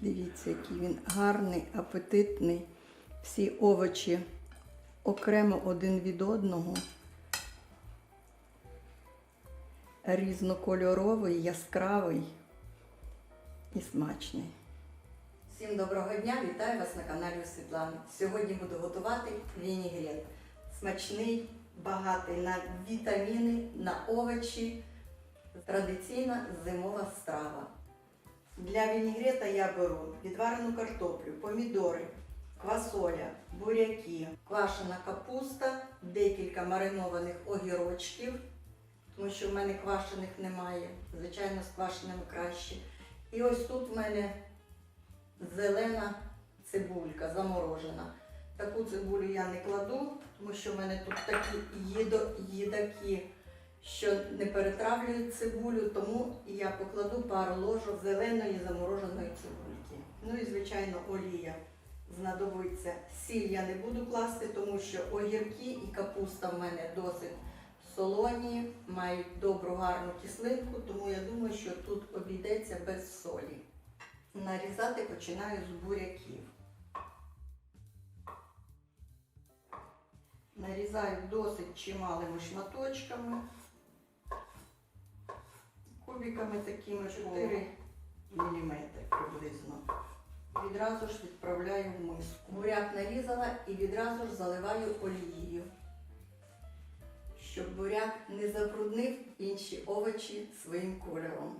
Дивіться, який він гарний, апетитний. Всі овочі окремо один від одного. Різнокольоровий, яскравий і смачний. Всім доброго дня! Вітаю вас на каналі Світлани. Сьогодні буду готувати вінігрет. Смачний, багатий на вітаміни, на овочі. Традиційна зимова страва. Для вінігрета я беру відварену картоплю, помідори, квасоля, буряки, квашена капуста, декілька маринованих огірочків, тому що в мене квашених немає. Звичайно, з квашеними краще. І ось тут в мене зелена цибулька заморожена. Таку цибулю я не кладу, тому що в мене тут такі їдо, їдаки, що не перетравлюють цибулю, тому я покладу пару ложок зеленої замороженої цибульки. Ну і, звичайно, олія знадобиться. Сіль я не буду класти, тому що огірки і капуста в мене досить солоні, мають добру гарну кислинку, тому я думаю, що тут обійдеться без солі. Нарізати починаю з буряків. Нарізаю досить чималими шматочками, кубиками такими 4 мм приблизно. Відразу ж відправляю в миску. Буряк нарізала і відразу ж заливаю олією, щоб буряк не забруднив інші овочі своїм кольором.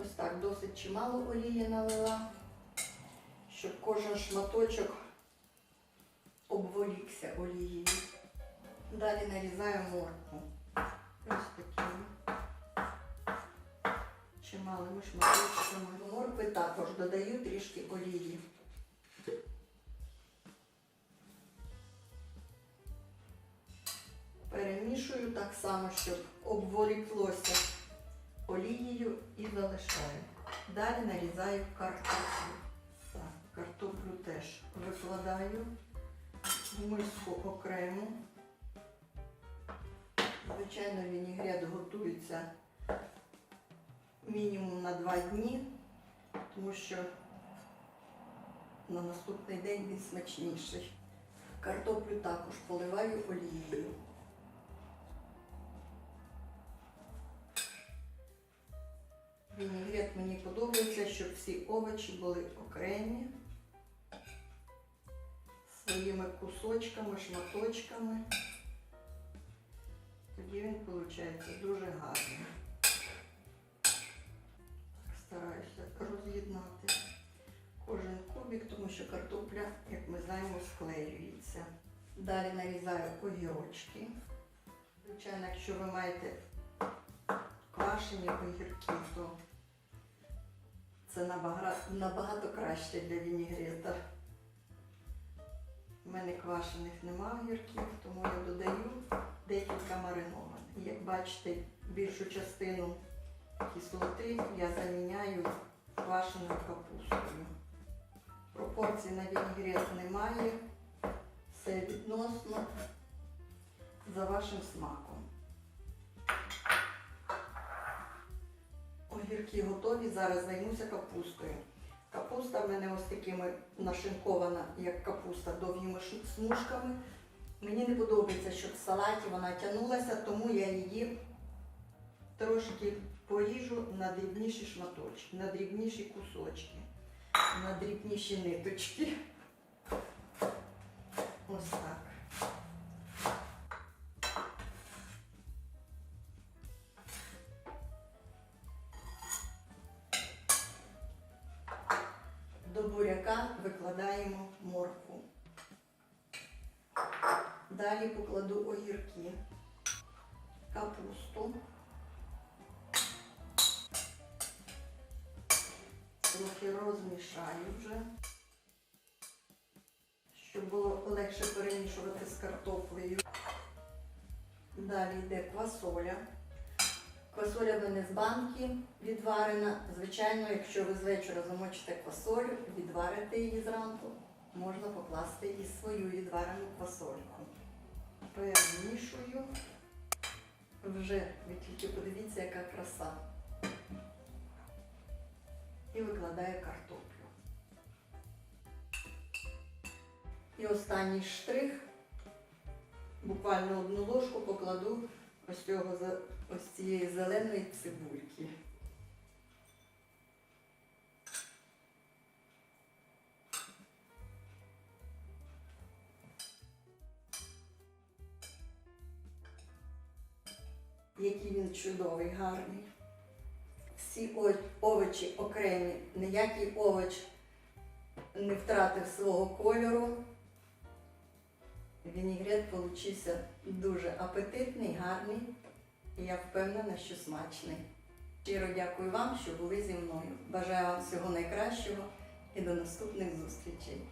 Ось так досить чимало олії налила, щоб кожен шматочок обволікся олією. Далі нарізаю моркву. Ось такими чималими шматочками. Моркви також додаю трішки олії. Перемішую так само, щоб обволіклося олією і залишаю. Далі нарізаю картоплю. Так, картоплю теж викладаю в миску окремо. Звичайно, вінігрет готується мінімум на 2 дні, тому що на наступний день він смачніший. Картоплю також поливаю олією. Вінігрет мені подобається, щоб всі овочі були окремі, своїми кусочками, шматочками. Він виходить дуже гарний. Стараюся роз'єднати кожен кубик, тому що картопля, як ми знаємо, склеюється. Далі нарізаю огірочки. Звичайно, якщо ви маєте квашені огірки, то це набагато краще для вінігрета. У мене квашених нема огірків, тому я додаю декілька маринованих. Як бачите, більшу частину кислоти я заміняю квашеною капустою. Пропорцій на вінігрет немає, все відносно за вашим смаком. Огірки готові, зараз займуся капустою. Капуста в мене ось такими нашинкована, як капуста, довгими смужками. Мені не подобається, щоб в салаті вона тягнулася, тому я її трошки поріжу на дрібніші шматочки, на дрібніші кусочки, на дрібніші ниточки. Ось так. До буряка викладаємо моркву. Далі покладу огірки, капусту. Трохи розмішаю вже, щоб було легше перемішувати з картоплею. Далі йде квасоля. Квасоля в мене з банки відварена. Звичайно, якщо ви з вечора замочите квасолю, відварите її зранку, можна покласти і свою відварену квасольку. Перемішую. Вже ви тільки подивіться, яка краса. І викладаю картоплю. І останній штрих. Буквально одну ложку покладу ось цього ось цієї зеленої цибульки. Який він чудовий, гарний. Всі овочі окремі, ніякий овоч не втратив свого кольору. Вінігрет получився дуже апетитний, гарний, і я впевнена, що смачний. Щиро дякую вам, що були зі мною. Бажаю вам всього найкращого і до наступних зустрічей.